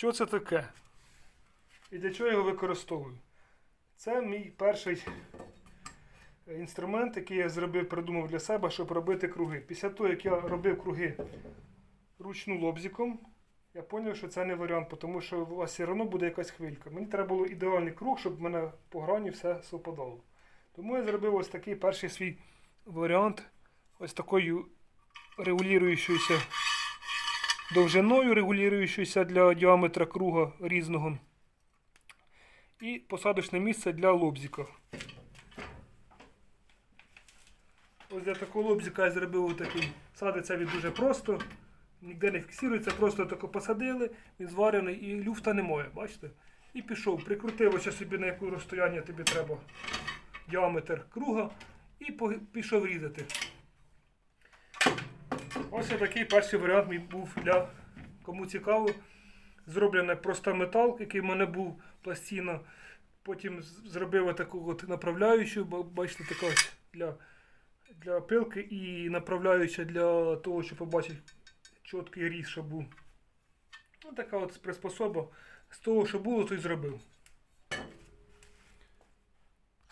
Що це таке? І для чого я його використовую? Це мій перший інструмент, який я зробив, придумав для себе, щоб робити круги. Після того, як я робив круги ручну лобзиком, я зрозумів, що це не варіант, тому що у вас все одно буде якась хвилька. Мені треба було ідеальний круг, щоб в мене по грані все совпадало. Тому я зробив ось такий перший свій варіант. Ось такою регулюючоюся довжиною, регулюючоюся для діаметра круга різного. І посадочне місце для лобзика. Ось для такого лобзика я зробив отакий. Садиться він дуже просто, ніде не фіксується, просто тако посадили, він зварений і люфта немає, бачите? І пішов, прикрутив ось собі на яку розстояння тобі треба діаметр круга і пішов різати. Ось такий перший варіант мій був для кому цікаво. Зроблений просто метал, який в мене був пластина. Потім зробив таку от направляючу, бачите, така для, для пилки і направляюча для того, щоб побачити чіткий різ, щоб був. Ну, така от приспособа. З того, що було, то й зробив.